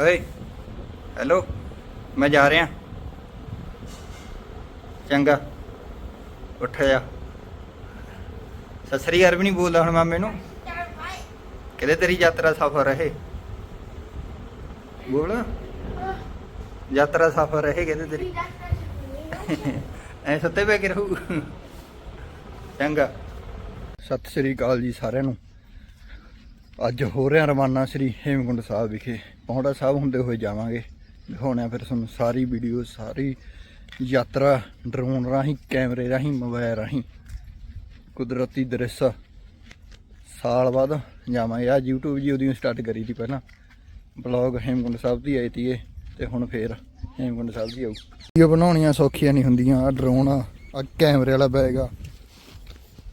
ਓਏ, ਹੈਲੋ, ਮੈਂ ਜਾ ਰਿਹਾ। ਚੰਗਾ, ਉੱਠ ਜਾ। ਸਤਿ ਸ੍ਰੀ ਨਹੀਂ ਬੋਲਦਾ ਹੁਣ ਮਾਮੇ ਨੂੰ। ਕਿਹਦੇ ਤੇਰੀ ਯਾਤਰਾ ਸਫਲ ਰਹੇ? ਬੋਲ। ਯਾਤਰਾ ਸਫਲ ਰਹੇ ਕਿਹਦੇ ਤੇਰੀ? ਐ ਸੱਤੇ ਪੈ ਕੇ ਰਹੂ ਚੰਗਾ। ਸਤਿ ਸ੍ਰੀ ਅਕਾਲ ਜੀ ਸਾਰਿਆਂ ਨੂੰ। ਅੱਜ ਹੋ ਰਿਹਾ ਰਵਾਨਾ ਸ੍ਰੀ ਹੇਮਕੁੰਡ ਸਾਹਿਬ ਵਿਖੇ। ਪੌਂਡਾ ਸਾਹਿਬ ਹੁੰਦੇ ਹੋਏ ਜਾਵਾਂਗੇ। ਦਿਖਾਉਣਾ ਫਿਰ ਤੁਹਾਨੂੰ ਸਾਰੀ ਵੀਡੀਓ ਸਾਰੀ ਯਾਤਰਾ ਡਰੋਨ ਰਾਹੀਂ ਕੈਮਰੇ ਰਾਹੀਂ ਮੋਬਾਈਲ ਰਾਹੀਂ। ਕੁਦਰਤੀ ਦ੍ਰਿਸ਼ ਸਾਲ ਬਾਅਦ ਜਾਵਾਂਗੇ। ਆ YouTube ਜੀ ਉਹਦੀ ਸਟਾਰਟ ਕਰੀ ਸੀ ਪਹਿਲਾਂ। ਬਲੌਗ ਹੇਮਕੁੰਡ ਸਾਹਿਬ ਦੀ ਆਈ ਤੀ ਇਹ, ਤੇ ਹੁਣ ਫੇਰ ਹੇਮਕੁੰਡ ਸਾਹਿਬ ਦੀ ਆਊ। ਵੀਡੀਓ ਬਣਾਉਣੀਆਂ ਸੌਖੀਆਂ ਨਹੀਂ ਹੁੰਦੀਆਂ। ਆ ਡਰੋਨ ਆ, ਆਹ ਕੈਮਰੇ ਵਾਲਾ ਬੈਗ ਆ।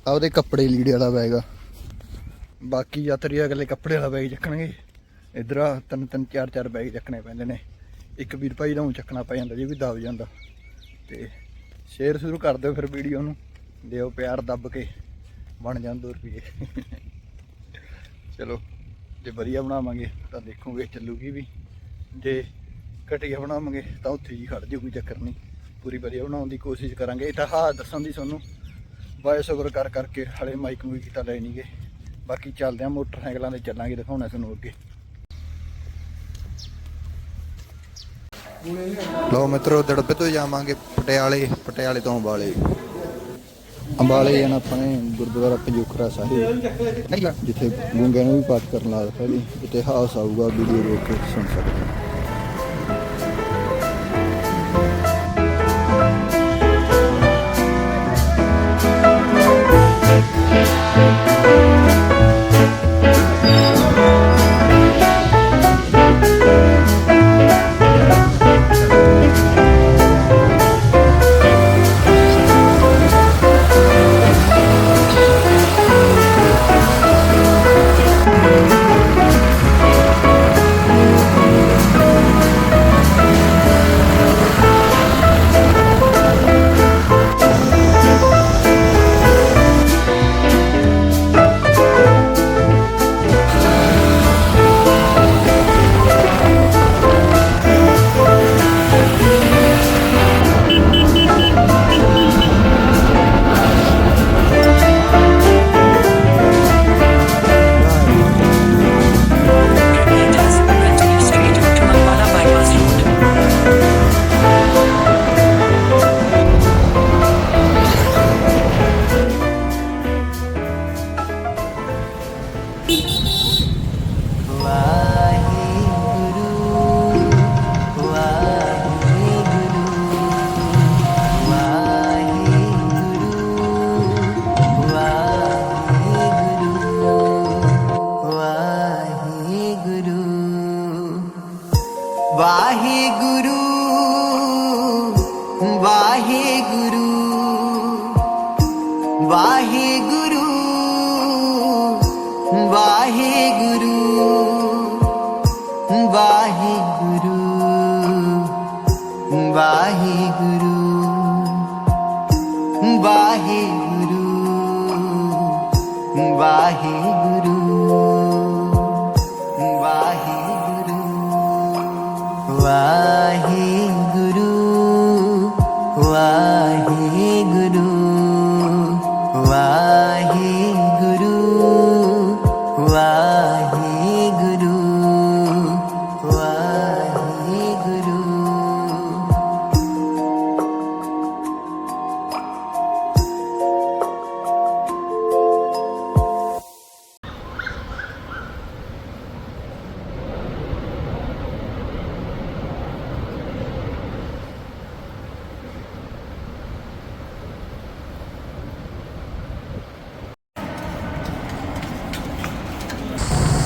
ਆਹ ਉਹਦੇ ਕੱਪੜੇ ਲੀੜੇ ਵਾਲਾ ਬੈਗ ਆ। ਬਾਕੀ ਯਾਤਰੀ ਅਗਲੇ ਕੱਪੜੇ ਵਾਲਾ ਬੈਗ ਚੱਕਣਗੇ। ਇਧਰ ਆ ਤਿੰਨ ਤਿੰਨ, ਚਾਰ ਚਾਰ ਬੈਗ ਚੱਕਣੇ ਪੈਂਦੇ ਨੇ। ਇੱਕ ਵੀਰ ਭਾਈ ਦਾ ਊਂ ਚੱਕਣਾ ਪੈ ਜਾਂਦਾ ਜੇ ਵੀ ਦਬ ਜਾਂਦਾ। ਤੇ ਸ਼ੇਅਰ ਸ਼ੁਰੂ ਕਰ ਦਿਓ ਫਿਰ ਵੀਡੀਓ ਨੂੰ। ਦਿਓ ਪਿਆਰ ਦੱਬ ਕੇ। ਬਣ ਜਾਣ 2 ਰੁਪਏ। ਚਲੋ, ਜੇ ਵਧੀਆ ਬਣਾਵਾਂਗੇ ਤਾਂ ਦੇਖੋਗੇ, ਚੱਲੂਗੀ ਵੀ। ਜੇ ਘਟੀਆ ਬਣਾਵਾਂਗੇ ਤਾਂ ਉੱਥੇ ਹੀ ਖੜ ਜਾਊ ਕੋਈ ਚੱਕਰ ਨਹੀਂ। ਪੂਰੀ ਵਧੀਆ ਬਣਾਉਣ ਦੀ ਕੋਸ਼ਿਸ਼ ਕਰਾਂਗੇ। ਇਤਿਹਾਸ ਦੱਸਣ ਦੀ ਤੁਹਾਨੂੰ। ਵਾਇਸ ਓਵਰ ਕਰ ਕਰਕੇ ਹਲੇ ਮਾਈਕ ਮੂਈਕ ਕੀਤਾ ਲੈ ਨਹੀਂਗੇ ਬਾਕੀ ਚੱਲਦੇ ਆ ਮੋਟਰਸਾਈਕਲਾਂ ਤੇ ਚੱਲਾਂਗੇ, ਦਿਖਾਉਣਾ ਤੁਹਾਨੂੰ ਅੱਗੇ। ਲੋ ਮਿੱਤਰੋ ਦੜਬੇ ਤੋਂ ਜਾਵਾਂਗੇ ਪਟਿਆਲੇ ਪਟਿਆਲੇ ਤੋਂ ਅੰਬਾਲੇ। ਅੰਬਾਲੇ ਜਾਣਾ ਆਪਣੇ ਗੁਰਦੁਆਰਾ ਪੰਜੋਖਰਾ ਸਾਹਿਬ। ਜਿੱਥੇ ਗੁੰਗਿਆਂ ਨੂੰ ਵੀ ਪਾਠ ਕਰਨ ਲਾ ਦਿੱਤਾ ਜੀ, ਇਤਿਹਾਸ ਆਊਗਾ, ਵੀਡੀਓ ਰੋਕ ਕੇ ਸੁਣ ਸਕਦੇ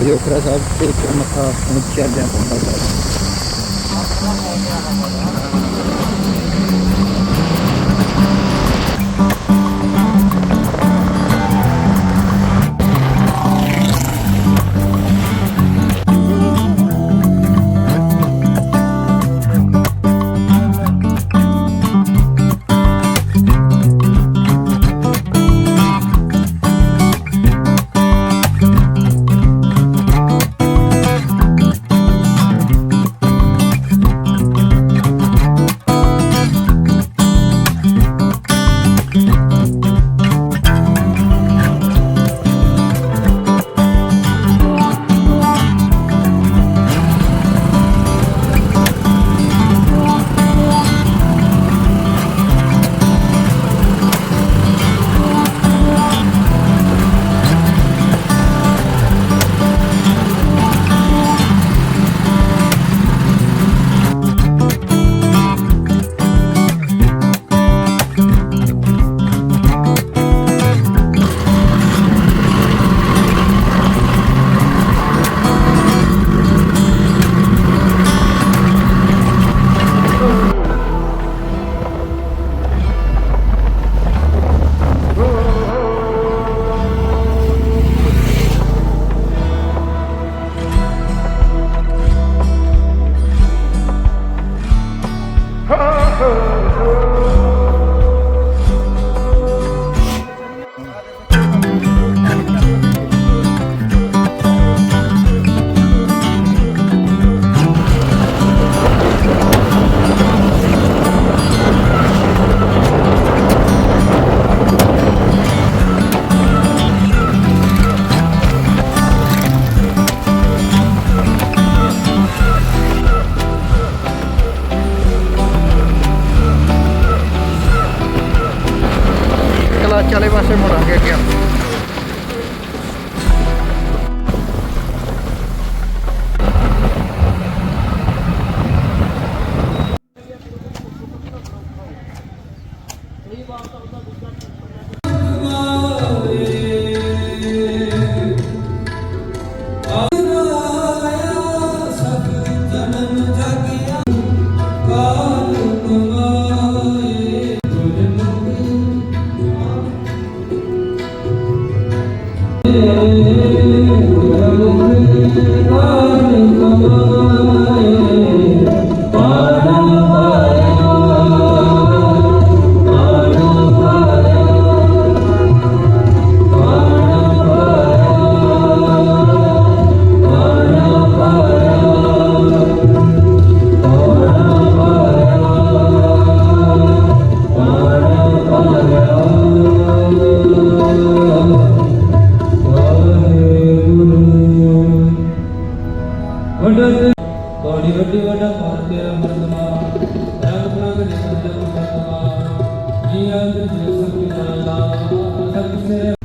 ਅਯੋਖਰਾ ਸਾਹਿਬ ਤੇ ਮੱਥਾ ਪਹੁੰਚਿਆ ਜਾਂਦਾ ਹੈ। Bye. ਕੋੜੀ ਵੱਡੀ ਵੱਡਾ ਭਾਰਤੀ ਮਰਦਮਾ ਰੰਗ ਬਰੰਗ ਦੇ ਸੰਜਮ ਮਰਦਮਾ ਜੀ ਅੰਦਰ ਜੋ ਸਭ ਕੀ ਮਾਲਾ ਸਭ ਸੇ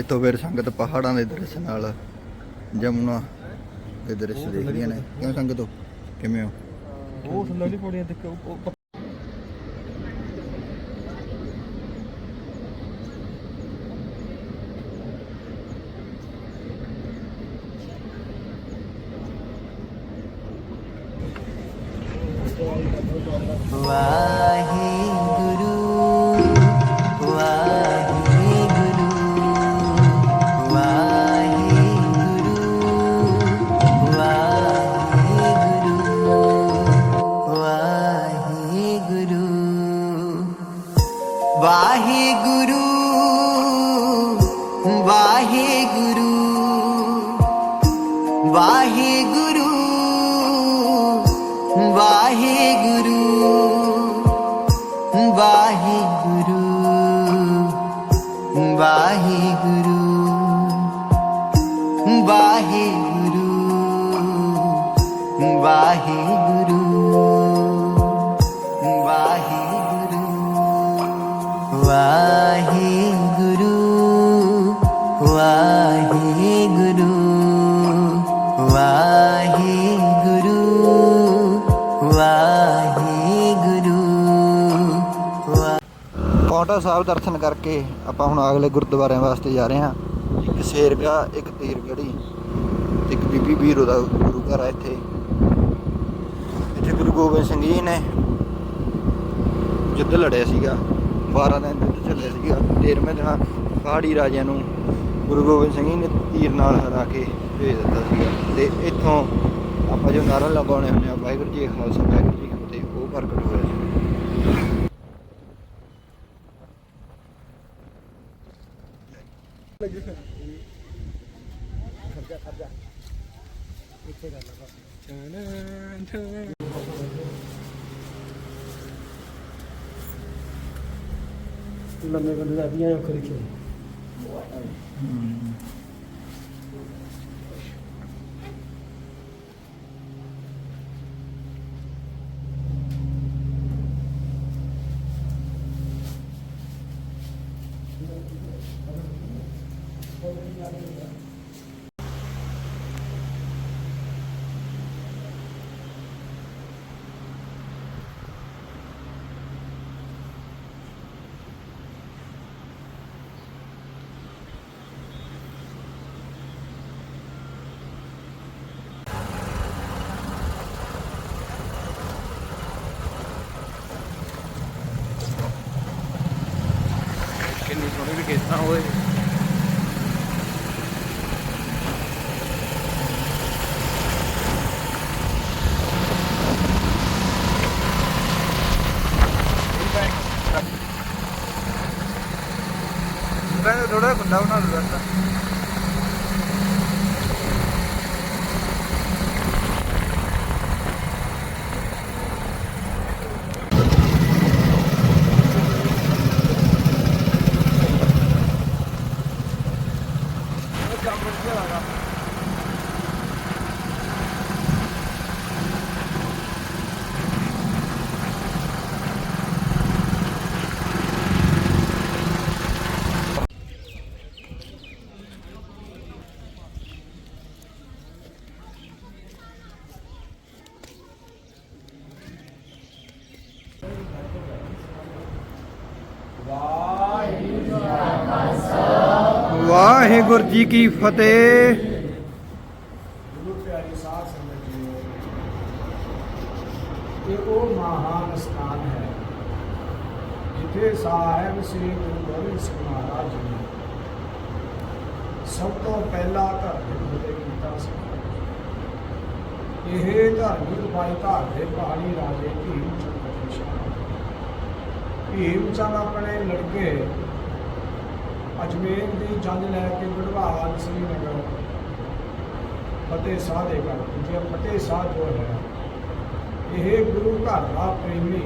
ਇੱਥੋਂ ਫਿਰ ਸੰਗਤ ਪਹਾੜਾਂ ਦੇ ਦ੍ਰਿਸ਼ ਨਾਲ ਜਮੁਨਾ ਦੇ ਦ੍ਰਿਸ਼ ਦੇਖਦੀਆਂ ਨੇ। ਕਿਉਂ ਸੰਗਤੋ? ਕਿਵੇਂ ਹੋ? ਉਹ ਥੱਲੇ ਵਾਲੀ ਪੌੜੀਆਂ ਤੇ ਉਹ ਸਾਹਿਬ ਦਰਸ਼ਨ ਕਰਕੇ ਆਪਾਂ ਹੁਣ ਅਗਲੇ ਗੁਰਦੁਆਰਿਆਂ ਵਾਸਤੇ ਜਾ ਰਹੇ ਹਾਂ। ਇੱਕ ਸ਼ੇਰਗਾ, ਇੱਕ ਤੀਰਗੜੀ ਤੇ ਇੱਕ ਬੀਬੀ ਵੀਰੋ ਦਾ ਗੁਰੂ ਘਰ ਆ ਇੱਥੇ। ਇੱਥੇ ਗੁਰੂ ਗੋਬਿੰਦ ਸਿੰਘ ਜੀ ਨੇ ਯੁੱਧ ਲੜਿਆ ਸੀਗਾ। 12 ਦਿਨ ਯੁੱਧ ਚੱਲਿਆ ਸੀਗਾ। 13ਵੇਂ ਦਿਨ ਪਹਾੜੀ ਰਾਜਿਆਂ ਨੂੰ ਗੁਰੂ ਗੋਬਿੰਦ ਸਿੰਘ ਜੀ ਨੇ ਤੀਰ ਨਾਲ ਹਰਾ ਕੇ ਭੇਜ ਦਿੱਤਾ ਸੀਗਾ। ਤੇ ਇੱਥੋਂ ਆਪਾਂ ਜੋ ਨਾਰਾ ਲਗਾਉਣੇ ਹੁੰਦੇ ਆ, ਵਾਹਿਗੁਰੂ ਜੀ ਖਾਲਸਾ, ਵਾਹਿਗੁਰੂ ਜੀ ਕੀ ਫਤਿਹ, ਉਹ ਪ੍ਰਗਟ ਹੋਇਆ। ਜਾ ਖੜ ਜਾ। ਇੱਥੇ ਗੱਲ ਬਸ। ਲੰਮੇ ਬੰਦੇ ਦਾ ਵੀ ਆਇਆ ਕਰੀ ਕਿ। 我们 could. ਵਾਹਿਗੁਰੂ ਜੀ ਕੀ ਫਤਿਹ। ਇਹ ਉਹ ਮਹਾਨ ਸਥਾਨ ਹੈ ਜਿੱਥੇ ਸਾਹਿਬ ਸ੍ਰੀ ਗੁਰੂ ਗੋਬਿੰਦ ਸਿੰਘ ਮਹਾਰਾਜ ਜੀ ਸਭ ਤੋਂ ਪਹਿਲਾ ਘਰ ਦੇ ਖੋਲੇ ਕੀਤਾ ਸੀ। ਇਹ ਧਾਰਮਿਕ ਬਾਈ ਧਾਰ ਦੇ ਪਹਾੜੀ ਰਾਜੇ ਭੀਮ ਚੰਦ ਭੀਮ ਚੰਦ ਆਪਣੇ ਲੜਕੇ ਅਜਮੇਰ ਦੀ ਜੰਗ ਲੈ ਕੇ ਗੜਵਾਲ ਸ੍ਰੀਨਗਰ ਫਤਿਹ ਸਾਹ ਦੇ ਘਰ ਜੇ ਫਤਿਹ ਸਾਹ ਜੋ ਹੈ। ਇਹ ਗੁਰੂ ਘਰ ਦਾ ਪ੍ਰੇਮੀ।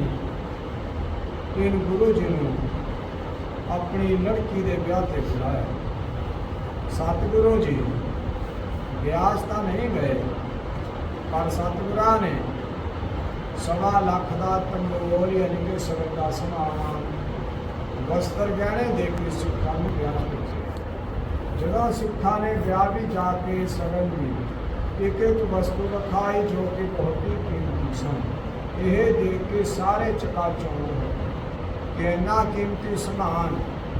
ਇਹਨ ਗੁਰੂ ਜੀ ਨੂੰ ਆਪਣੀ ਲੜਕੀ ਦੇ ਵਿਆਹ ਤੇ ਬੁਲਾਇਆ। ਸਤਿਗੁਰੂ ਜੀ ਵਿਆਹ ਤਾਂ ਨਹੀਂ ਗਏ, ਪਰ ਸਤਿਗੁਰਾਂ ਨੇ ਸਵਾ ਲੱਖ ਦਾ ਤੰਬੋਲ ਯਾਨੀ ਕਿ ਸਗਨ ਦਾ ਸਮਾਨ ਵਸਤਰ ਗਹਿਣੇ ਦੇ ਕੇ ਸਿੱਖਾਂ ਨੂੰ ਵਿਆਹ ਭੇਜਿਆ ਜਦੋਂ ਸਿੱਖਾਂ ਨੇ ਵਿਆਹ ਵੀ ਜਾ ਕੇ ਸਗਨ ਵੀ ਇੱਕ ਇੱਕ ਵਸਤੂ ਰਖਾਈ ਜੋ ਕਿ ਬਹੁਤ ਹੀ ਕੀਮਤੀ ਸਨ ਇਹ ਦੇਖ ਕੇ ਸਾਰੇ ਚਕਾ ਚੌਂਦ ਹੋ ਗਏ ਕਿ ਇੰਨਾ ਕੀਮਤੀ ਸਮਾਨ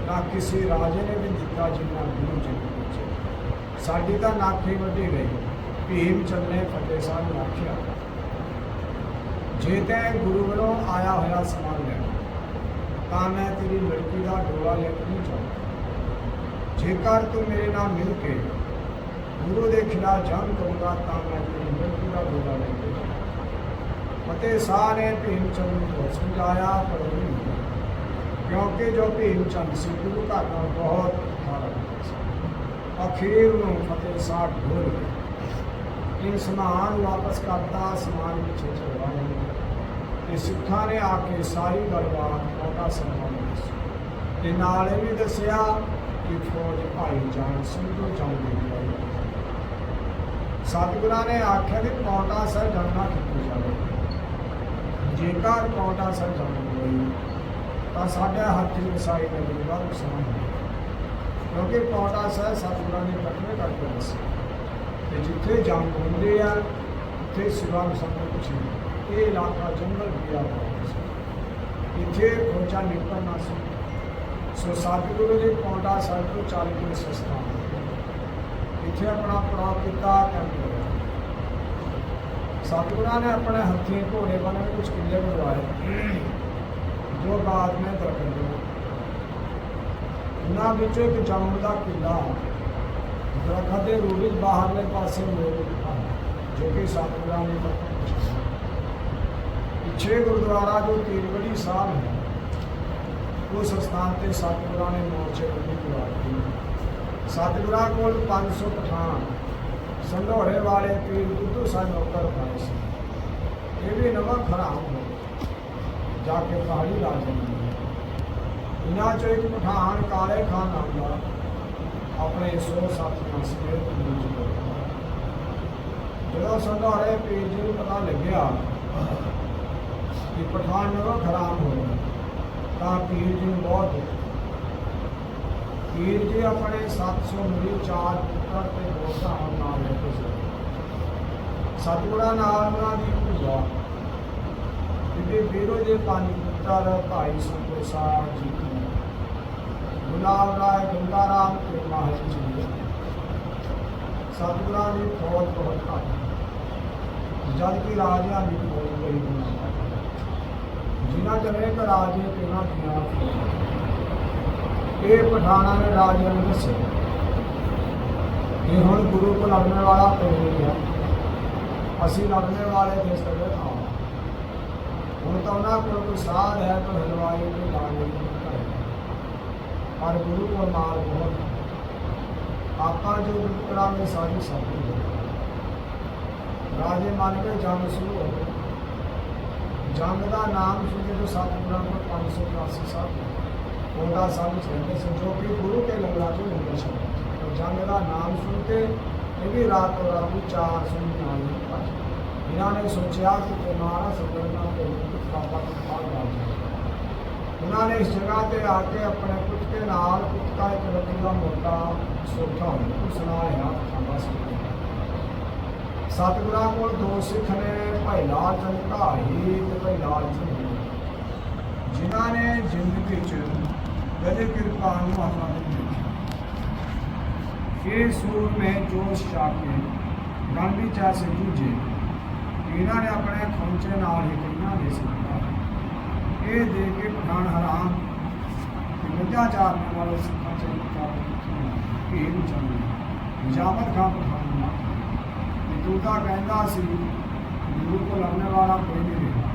ਨਾ ਕਿਸੇ ਰਾਜੇ ਨੇ ਵੀ ਦਿੱਤਾ ਜਿੰਨਾ ਗੁਰੂ ਜੀ ਨੇ ਦਿੱਤਾ ਸਾਡੀ ਤਾਂ ਨਾਖੀ ਵੱਢੀ ਗਈ ਭੀਮ ਚੰਦ ਨੇ ਫਤਿਹ ਸਾਹਿਬ ਨੂੰ ਆਖਿਆ ਜੇ ਤੈਂ ਗੁਰੂ ਵੱਲੋਂ ਆਇਆ ਹੋਇਆ ਸਮਾਨ ਲੈਣਾ ਤਾਂ ਮੈਂ ਤੇਰੀ ਲੜਕੀ ਦਾ ਡੋਲਾ ਲੈ ਕੇ ਨਹੀਂ ਜਾਊਂਗਾ ਜੇਕਰ ਤੂੰ ਮੇਰੇ ਨਾਲ ਮਿਲ ਕੇ ਗੁਰੂ ਦੇ ਖਿਲਾਫ ਜੰਗ ਕਰੂੰਗਾ ਤਾਂ ਮੈਂ ਤੇਰੀ ਲੜਕੀ ਦਾ ਡੋਲਾ ਲੈ ਕੇ ਜਾਊਂਗਾ ਫਤਿਹ ਸਾਹ ਨੇ ਭੀਮ ਚੰਦ ਨੂੰ ਬਹੁਤ ਸਮਝਾਇਆ ਪਰ ਉਹ ਨਹੀਂ ਮੰਨਿਆ। ਕਿਉਂਕਿ ਜੋ ਭੀਮ ਚੰਦ ਸੀ ਗੁਰੂ ਘਰ ਨਾਲ ਬਹੁਤ ਪਿਆਰ ਰੱਖਦਾ ਸੀ ਅਖੀਰ ਨੂੰ ਫਤਿਹ ਸਾਹ ਢੋਲ ਕੇ ਇਹ ਸਮਾਨ ਵਾਪਸ ਕਰਤਾ ਸਮਾਨ ਸਿੱਖਾਂ ਨੇ ਆ ਕੇ ਸਾਰੀ ਗੱਲਬਾਤ ਮੌਕਾ ਸਨਮਾਨ ਦੱਸੀ ਤੇ ਨਾਲ ਇਹ ਵੀ ਦੱਸਿਆ ਕਿ ਫੌਜ ਭਾਈ ਜਾਨ ਸਿੰਘ ਤੋਂ ਜਾਂਦੀ ਹੈ ਸਤਿਗੁਰਾਂ ਨੇ ਆਖਿਆ ਕਿ ਪੌਂਟਾ ਸਰ ਜਾਣਾ ਕਿੱਥੇ ਜਾਵੇ। ਜੇਕਰ ਪੌਟਾ ਸਰ ਜਾਣਾ ਹੋਈ, ਤਾਂ ਸਾਡੇ ਹੱਥ ਦੀ ਵਸਾਈ ਦਾ ਬੜਾ ਨੁਕਸਾਨ ਹੈ ਕਿਉਂਕਿ ਪੌਟਾ ਸਰ ਸਤਿਗੁਰਾਂ ਨੇ ਕੱਟਵੇਂ ਕਰਕੇ ਦੱਸਿਆ। ਤੇ ਜਿੱਥੇ ਜੰਗ ਹੁੰਦੇ ਆ, ਉੱਥੇ ਸਿਵਾ ਮੁਸਲਮਾਨ ਕੁਛ ਨਹੀਂ ਇਹ ਇਲਾਕਾ ਜੰਗਲ ਗਿਆ ਹੋਇਆ ਸੀ ਇੱਥੇ ਖੋਜਾ ਨਿਕਲਣਾ ਸੀ ਸੋ ਸਤਿਗੁਰੂ ਨੇ ਪੌਂਡਾ ਸਾਹਿਬ ਤੋਂ ਕੇ ਸਸਤਾ ਇੱਥੇ ਆਪਣਾ ਪੜਾਅ ਕੀਤਾ ਕੈਂਪ ਲਗਾਇਆ ਸਤਿਗੁਰਾਂ ਨੇ ਆਪਣੇ ਹੱਥੀਂ ਘੋੜੇ ਬਣੇ ਕੁਝ ਕਿੱਲੇ ਬਣਵਾਏ। ਜੋ ਬਾਅਦ में ਦਰਕਨ ਦੇ ਉਹਨਾਂ ਵਿੱਚੋਂ ਇੱਕ ਜੰਮ ਦਾ ਕਿਲਾ ਦਰਖਤ ਦੇ ਰੂਪ ਵਿੱਚ ਬਾਹਰਲੇ ਪਾਸੇ ਮੋੜ ਦਿੱਤਾ ਜੋ ਛੇ ਗੁਰਦੁਆਰਾ ਜੋ ਤੀਰਵੜੀ ਸਾਹਿਬ ਹੈ, ਉਸ ਸਥਾਨ ਤੇ ਸਤਿਗੁਰਾਂ ਨੇ ਮੋਰਚੇ ਬੰਦੀ ਕਰਵਾਈ ਸਤਿਗੁਰਾਂ ਕੋਲ 500 ਪਠਾਨ, ਸੰਧੋੜੇ ਵਾਲੇ ਪੀਰ ਬੁੱਧੂ ਸਾਹਿਬ ਨੌਕਰ ਪਾਏ ਸੀ। ਇਹ ਵੀ ਨਵਾਂ ਖਰਾਬ ਹੋ ਜਾ ਕੇ ਪਹਾੜੀ ਰਾਜ ਬਣੇ ਇਹਨਾਂ ਚੋਂ ਇੱਕ ਪਠਾਨ ਕਾਲੇ ਖਾਨ ਨਾਮ ਦਾ ਆਪਣੇ 100 ਸਾਥੀਆਂ ਸਮੇਤ ਮੂਜ ਜਦੋਂ ਸੰਧਾਰੇ ਪੀਰ ਜੀ ਨੂੰ ਪਤਾ ਲੱਗਿਆ ਕਿ ਪਠਾਨ ਨਵਾਂ ਖਰਾਬ ਹੋ ਗਿਆ। ਤਾਂ ਪੀਰ ਜੀ ਨੂੰ ਬਹੁਤ ਦੁੱਖ ਪੀਰ ਜੀ ਆਪਣੇ 700 ਮਿਲੀ ਚਾਰ ਪੁੱਤਰ ਤੇ ਦੋ ਭਰਾਵਾਂ ਨਾਲ ਲੈ ਕੇ ਸੀ ਸਤਿਗੁਰਾਂ ਨਾਲ ਉਹਨਾਂ ਦੀ ਪੂਜਾ ਬੀਬੀ ਬੀਰੋ ਦੇ ਪੰਜ ਪੁੱਤਰ, ਭਾਈ ਸੰਤੋਸ਼ਾ ਜੀ ਕੀ ਗੁਲਾਬ ਰਾਏ, ਗੰਗਾ ਰਾਮ ਤੇ ਮਾਹਲ ਜੀ ਸਤਿਗੁਰਾਂ ਦੀ ਫੌਜ ਬਹੁਤ ਘੱਟ ਜਦ ਕਿ ਰਾਜਿਆਂ ਦੀ ਫੌਜ ਬੜੀ ਜਿਨ੍ਹਾਂ ਜਨੇ ਕ ਰਾਜੇ ਕਿਨਾਂ ਦੀਆਂ ਇਹ ਪਠਾਨਾਂ ਨੇ ਰਾਜਿਆਂ ਨੂੰ ਦੱਸਿਆ ਕਿ ਹੁਣ ਗੁਰੂ ਕੋਲ ਲੱਗਣ ਵਾਲਾ ਕੋਈ ਹੈ ਅਸੀਂ ਲੱਗਣੇ ਵਾਲੇ ਦੇ ਸਦੇ ਹਾਂ ਹੁਣ ਤਾਂ ਉਹਨਾਂ ਕੋਲ ਕੋਈ ਸਾਧ ਹੈ, ਕੋਈ ਹਲਵਾਈ, ਕੋਈ ਲਾਣੀ ਪਰ ਗੁਰੂ ਕੋਲ ਮਾਲ ਬਹੁਤ ਆਪਾਂ ਜੋ ਗੁਰੂ ਨੇ ਸਾਡੀ ਸਾਥੀ ਰਾਜੇ ਮੰਨ ਕੇ ਜੰਗ ਸ਼ੁਰੂ ਹੋ ਗਈ। ਜੰਗ ਦਾ ਨਾਮ ਸੁਣ ਕੇ ਸਤਿਗੁਰਾਂ ਕੋਲ 584 ਸਾਹਿਬ ਉਹਦਾ ਸਾਹਿਬ ਕਹਿੰਦੇ ਸੀ, ਜੋ ਕਿ ਗੁਰੂ ਕੇ ਲੰਗੜਾ ਚ ਹੁੰਦੇ ਸਨ ਜੰਗ ਦਾ ਨਾਮ ਸੁਣ ਕੇ ਇਹ ਵੀ ਰਾਤ ਤੋਂ ਰਾਤ ਨੂੰ ਚਾਰ ਸੁਣ ਨਾਲ ਹੀ ਇਹਨਾਂ ਨੇ ਸੋਚਿਆ ਕਿ ਤੁਹਾਡਾ ਸਤਿਗੁਰਾਂ ਤੇ ਪਾਪਾ ਨੂੰ ਪਾਲ ਜਾਏ ਉਹਨਾਂ ਨੇ ਇਸ ਜਗ੍ਹਾ ਤੇ ਆ ਕੇ ਆਪਣੇ ਪੁੱਤ ਦੇ ਨਾਲ ਪੁੱਤ ਦਾ ਇੱਕ ਲੱਕੜੀ ਦਾ ਮੋਟਾ ਸੋਠਾ ਉਸ ਨਾਲ ਹੱਥ ਖਾਂਦਾ ਸੀ ਸਤਿਗੁਰਾਂ ਕੋਲ ਦੋ ਸਿੱਖ ਨੇ, ਭਾਈ ਲਾਲ ਚੰਦ ਘਾਹੀ ਤੇ ਭਾਈ ਲਾਲ ਚੰਦ ਜਿਨ੍ਹਾਂ ਨੇ ਜ਼ਿੰਦਗੀ 'ਚ ਕਦੇ ਕਿਰਪਾ ਨੂੰ ਆਪਣਾ ਨਹੀਂ ਦੇਖਿਆ। ਇਹ ਸੂਰ में ਜੋਸ਼ ਚਾ ਕੇ ਗਾਂਧੀ ਚਾ ਸੇ ਜੂਝੇ ਇਹਨਾਂ ਨੇ ਆਪਣੇ ਖੁੰਚੇ ਨਾਲ ਹੀ ਕਿੰਨਾ ਦੇ ਸਕਦਾ ਇਹ ਦੇ ਕੇ ਪਠਾਨ ਹਰਾਮ ਕਿ ਮੱਝਾਂ ਚਾਰਨ ਵਾਲੇ ਸਿੱਖਾਂ ਚ ਭੀੜ ਚੰਦ ਨਿਜਾਮਤ ਖਾਂ ਪਠਾਨ ਨਾ ਕਿ ਤੂੰ ਤਾਂ ਕਹਿੰਦਾ ਸੀ ਗੁਰੂ ਕੋ ਲੜਨੇ ਵਾਲਾ ਕੋਈ ਨਹੀਂ ਰਿਹਾ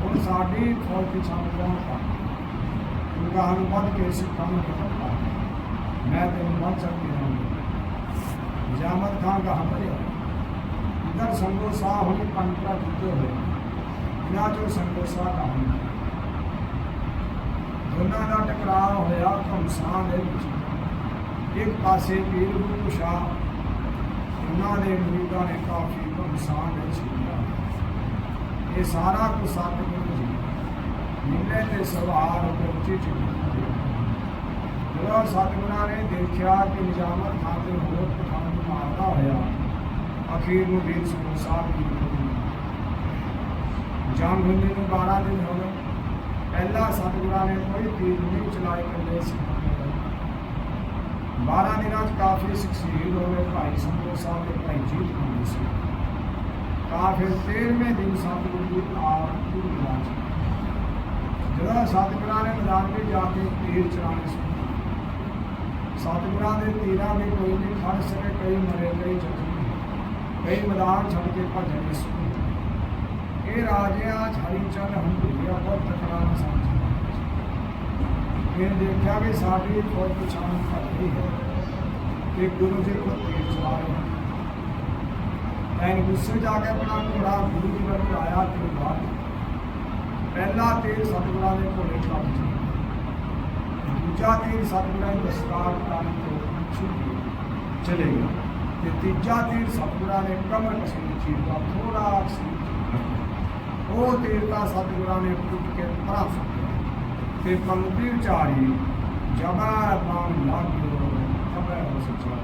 ਹੁਣ ਸਾਡੀ ਫੌਜ ਪਿਛਾਂ ਕੌਣ ਪਾ ਉਨਕਾ ਹਮ ਵੱਧ ਕੇ ਸਿੱਖਾਂ ਨੂੰ ਖਤਮ ਕਰ ਮੈਂ ਤੈਨੂੰ ਮਰ ਸਕਦੀ ਹਾਂ ਨਿਜ਼ਾਮਤ ਖਾਨ ਦਾ ਹਮਲੇ ਇਧਰ ਸੰਗੋ ਸਾਹ ਹੋਣੀ ਪੰਤਰਾ ਜਿੱਤੇ ਹੋਏ ਇਹਨਾਂ ਚੋਂ ਸੰਗੋ ਸਾਹ ਦਾ ਹਮਲਾ ਦੋਨਾਂ ਦਾ ਟਕਰਾਅ ਹੋਇਆ ਘਮਸਾਨ ਦੇ ਵਿੱਚ ਇੱਕ ਪਾਸੇ ਪੀਰ ਗੁਰੂ ਸ਼ਾਹ ਉਹਨਾਂ ਦੇ ਮੁਰੀਦਾਂ ਨੇ ਕਾਫੀ ਘਮਸਾਨ ਦੇ ਇਹ ਸਾਰਾ ਕੁਝ ਸਤਿਗੁਰੂ ਜੀ ਮਿਲੇ ਤੇ ਸਵਾਰ ਉੱਚੀ ਚੁੱਕੀ ਜਦੋਂ ਸਤਿਗੁਰਾਂ ਨੇ ਦੇਖਿਆ ਕਿ ਨਿਜ਼ਾਮਤ ਖਾਨ ਦੇ ਹੋਰ ਪਠਾਨ ਮਾਰਦਾ ਹੋਇਆ, ਅਖੀਰ ਨੂੰ ਵੀਰ ਸਿੰਘ ਸਾਹਿਬ ਦੀ ਜਾਨ ਹੁੰਦੇ ਨੂੰ 12 ਦਿਨ ਹੋ ਗਏ। ਪਹਿਲਾ ਸਤਿਗੁਰਾਂ ਨੇ ਕੋਈ ਤੀਰ ਨਹੀਂ ਚਲਾਏ ਕੱਲੇ ਸੀ। 12 ਦਿਨਾਂ ਚ ਕਾਫੀ ਸੁਖਸੀਲ ਹੋ ਗਏ, ਭਾਈ ਸੰਗੋ ਸਾਹਿਬ ਦੇ ਭਾਈ ਜੀਤ ਖਾਨ ਸੀ। ਤਾਂ 13ਵੇਂ ਦਿਨ ਸਤਿਗੁਰੂ ਦੀ ਆਪ ਦੀ ਰਾਜ ਜਦੋਂ ਸਤਿਗੁਰਾਂ ਨੇ ਮੈਦਾਨ ਵਿੱਚ ਜਾ ਕੇ ਤੀਰ ਚਲਾਉਣੇ ਸੀ। ਸਤਿਗੁਰਾਂ ਦੇ ਤੀਰਾਂ ਵੀ ਕੋਈ ਨਹੀਂ ਖੜ ਸਕੇ, ਕਈ ਮਰੇ, ਕਈ ਜ਼ਖਮੀ ਕਈ ਮੈਦਾਨ ਛੱਡ ਕੇ ਭੱਜ ਗਏ ਸੀ। ਇਹ ਰਾਜਿਆਂ ਹਰੀ ਚੰਦ ਹੰਡੂਆ ਬਹੁਤ ਤਕੜਾ ਇਨਸਾਨ ਸੀ। ਇਹ ਦੇਖਿਆ ਕਿ ਸਾਡੀ ਫੌਜ ਪਛਾਣ ਕਰ ਰਹੀ ਹੈ ਕਿ ਗੁਰੂ ਜੀ ਕੋ ਤੀਰ ਚਲਾ ਰਹੇ ਹਨ ਐਨ ਗੁੱਸੇ ਜਾ ਕੇ ਆਪਣਾ ਘੋੜਾ ਗੁਰੂ ਜੀ ਵੱਲ ਆਇਆ ਤੇ ਬਾਅਦ ਪਹਿਲਾ ਤੀਰ ਸਤਿਗੁਰਾਂ ਦੇ ਘੋੜੇ ਕੱਟ ਸੀ ਦੂਜਾ ਤੀਰ ਸਤਿਗੁਰਾਂ ਦੀ ਦਸਤਾਰ ਕਾਰਨ ਤੋਂ ਛੁੱਟੀ ਚਲੇ ਗਿਆ ਤੇ ਤੀਜਾ ਤੀਰ ਸਤਿਗੁਰਾਂ ਨੇ ਕਮਰ ਕਸੀ ਚੀਰ ਦਾ ਥੋੜਾ ਸੀ ਉਹ ਤੀਰ ਤਾਂ ਸਤਿਗੁਰਾਂ ਨੇ ਟੁੱਟ ਕੇ ਪਰਾਂ ਸੁੱਟਿਆ ਤੇ ਪੰਕਤੀ ਉਚਾਰੀ ਜਬਾ ਬਾਣ ਲਾਗਿਓ ਕਬਰ ਸੱਚਾ।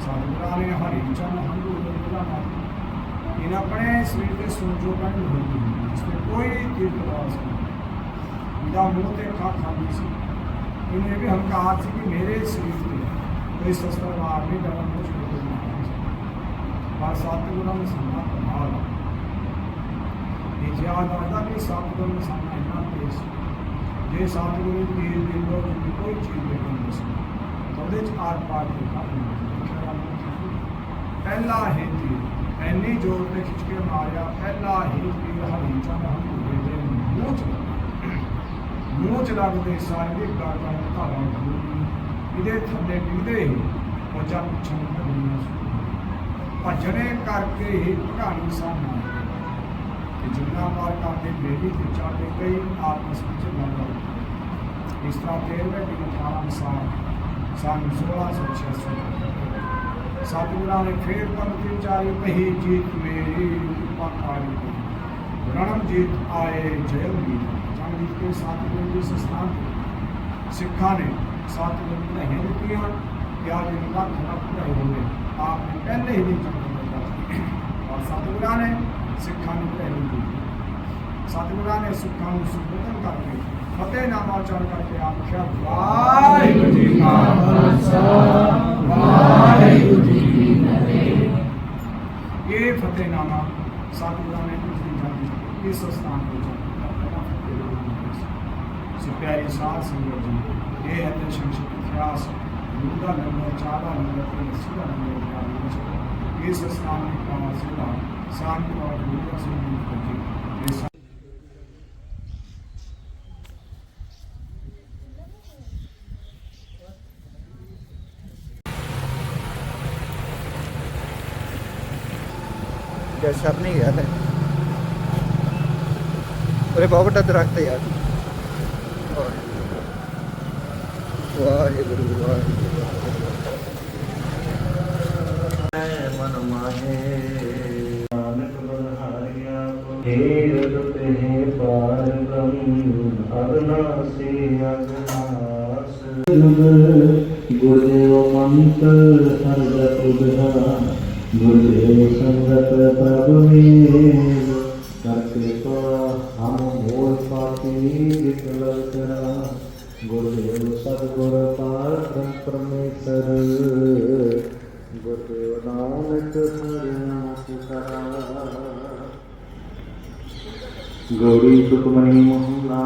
ਸਤਿਗੁਰਾਂ ਨੇ ਹਰੀ ਚੰਨ ਹੰਡੂ ਦੇ ਜਿਹੜਾ ਇਹਨਾਂ ਆਪਣੇ ਸਰੀਰ ਦੇ ਸੂਝੋ ਕੰਨ ਹੋਈ ਇਸ ਤੇ ਕੋਈ ਤੀਰ ਨਹੀਂ। ਇਹਦਾ ਮੂੰਹ ਤੇ ਖਾ ਖਾਲੀ ਸੀ। ਇਹਨੇ ਵੀ ਹੰਕਾਰ ਸੀ ਕਿ ਮੇਰੇ ਸਰੀਰ ਤੇ ਕੋਈ ਸ਼ਸਤਰ ਮਾਰ ਨਹੀਂ ਡਰਨ ਕੁਝ ਨਹੀਂ ਪਰ ਸਤਿਗੁਰਾਂ ਨੂੰ ਸਾਨਾ ਕਮਾਲ ਇਹ ਯਾਦ ਆਉਂਦਾ ਕਿ ਸਤਿਗੁਰਾਂ ਨੂੰ ਸਾਨਾ ਜੇ ਸਤਿਗੁਰੂ ਤੀਰ ਦੇ ਲੋਕ ਦੀ ਕੋਈ ਚੀਜ਼ ਦੇਖਣ ਨਹੀਂ ਸੀ ਤਾਂ ਉਹਦੇ ਚ ਆਰ ਪਾਰ ਦੇ ਕੰਮ ਪਹਿਲਾ ਹੀ ਤੀਰ, ਐਨੀ ਜ਼ੋਰ ਤੇ ਖਿੱਚ ਕੇ ਮਾਰਿਆ, ਪਹਿਲਾ ਹੀ ਤੀਰ ਹਰੀ ਚੰਦ ਮੂੰਹ ਚ ਮੂੰਹ ਚ ਲੱਗਦੇ ਸਾਰੇ ਦੇ ਗਾਗਾਂ ਨੂੰ ਇਹਦੇ ਥੱਲੇ ਡਿੱਗਦੇ ਹੀ ਉਹ ਜਦ ਪਿੱਛੋਂ ਭੱਜਣਾ ਸ਼ੁਰੂ ਭੱਜਣੇ ਕਰਕੇ ਹੀ ਭਗਾਣੀ ਸਾਹਮਣੇ ਕਿ ਜਿੰਨਾ ਮਾਰ ਕਰਦੇ ਬੇੜੀ ਤੇ ਚਾਹੇ ਕਈ ਆਪਸ ਵਿੱਚ ਲੜ ਗਏ ਇਸ ਤਰ੍ਹਾਂ ਤੇਰਵੇਂ ਦਿਨ 18 ਸਾਲ ਸਨ 1686 ਸਤਿਗੁਰਾਂ ਨੇ ਫੇਰ ਪੰਕਤੀ ਚਾਰੀ ਕਹੀ ਜੀਤ ਮੇਰੀ ਪਾਕਾਰੀ ਰਣਮ ਜੀਤ ਆਏ ਜੈ ਮੀਤ ਜੰਗ ਜੀਤ ਕੇ ਸਤਿਗੁਰੂ ਜੀ ਸਥਾਨ ਤੇ ਸਿੱਖਾਂ ਨੇ ਸਤਿਗੁਰੂ ਨੂੰ ਨਹੀਂ ਦਿੱਤੀਆਂ ਕਿ ਅੱਜ ਲੱਖ ਲੱਖ ਵਧਾਈ ਹੋਵੇ ਆਪ ਨੇ ਪਹਿਲੇ ਹੀ ਦਿਨ ਜੰਗ ਦਿੱਤਾ ਔਰ ਸਤਿਗੁਰਾਂ ਨੇ ਸਿੱਖਾਂ ਨੂੰ ਪਹਿਲੀ ਦਿੱਤੀ ਸਤਿਗੁਰਾਂ ਨੇ ਸਿੱਖਾਂ ਨੂੰ ਸੰਬੋਧਨ ਕਰਕੇ ਫਤਿਹਨਾਮਾ ਉਚਾਰਨ ਕਰਕੇ ਆਪ ਵਾਹਿਗੁਰੂ ਜੀ ਕਾ ਖਾਲਸਾ, ਵਾਹਿਗੁਰੂ ਜੀ ਕੀ ਫਤਿਹ। ਇਹ ਫਤਿਹਨਾਮਾ ਸਤਿਗੁਰਾਂ ਨੇ ਉਸ ਦੀ ਜੰਗ ਇਸ ਸਥਾਨ ਤੋਂ ਸੋ। ਪਿਆਰੀ ਸਾਧ ਸੰਗਤ ਜੀ, ਇਹ ਹੈ ਤੇ ਸੰਕਸ਼ਿਪਤ ਇਤਿਹਾਸ। ਗੁਰੂ ਦਾ ਲੰਗਰ ਚਾਹ ਦਾ ਲੰਗਰ ਤੇ ਦਾ ਲੰਗਰ ਇਸ ਸਥਾਨ ਦੀ ਕਾਮਾ ਸੇਵਾ ਸਾਂਝ ਔਰ ਗੁਰੂ ਦਾ ਸੰਗੀਤ ਜੀ ਇਹ ਜੈਸਰ ਨਹੀਂ ਗਿਆ ਤੇ ਉਰੇ ਬਹੁਤ ਵੱਡਾ ਦਰਖਤ ਹੈ ਯਾਰ ਵਾਹਿਗੁਰੂ ਵਾਹਿਗੁਰੂ ਮਨ ਮਾਹੇ ਨਾਨਕ ਬਨਹਾਰਿਆ ਹੇ ਰਤ ਹੈ ਪਾਰ ਬ੍ਰਹਮ ਅਗਨਾਸੀ ਅਗਨਾਸ ਗੁਰਦੇਵ ਮੰਤ ਸਰਗਤ ਉਦਹਾ ਗੁਰਦੇਵ ਸੰਗਤ ਪ੍ਰਭ ਮੇਰ ਕਰਤੇ ਕੋ ਹਮ ਮੂਲ ਪਾਤੀ ਵਿਕਲ ਕਰਾ ਗੁਰਦੇਵ ਸਤਿਗੁਰ ਪਾਰ ਬ੍ਰਹਮ ਪਰਮੇਸ਼ਰ। ਗੁਰਦੇਵ ਨਾਨਕ ਹਰਿਆ ਪੁਕਾਰਾ ਗੌਰੀ ਸੁਖਮਨੀ ਮੋਹਨਾ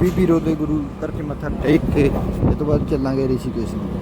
ਬੀਬੀ ਰੋਦੇ ਗੁਰੂ ਕਰਕੇ ਮੱਥਾ ਟੇਕ ਕੇ ਇਹ ਤੋਂ ਬਾਅਦ ਚੱਲਾਂਗੇ ਰਿਸ਼ੀਕੇਸ਼ ਨੂੰ।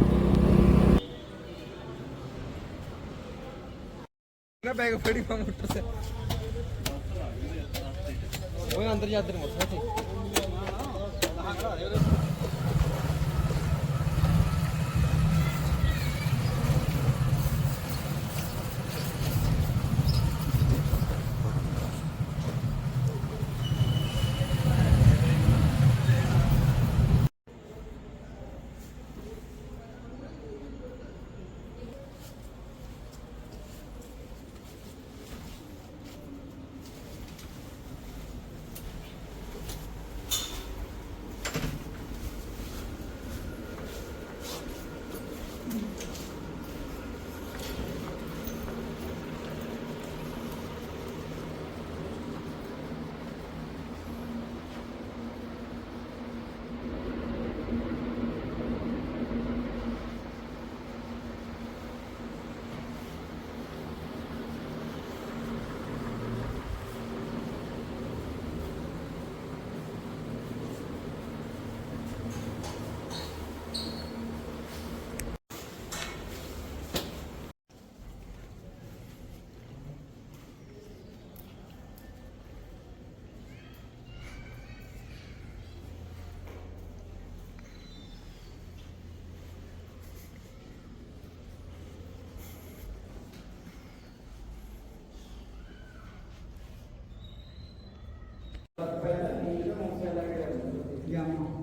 yang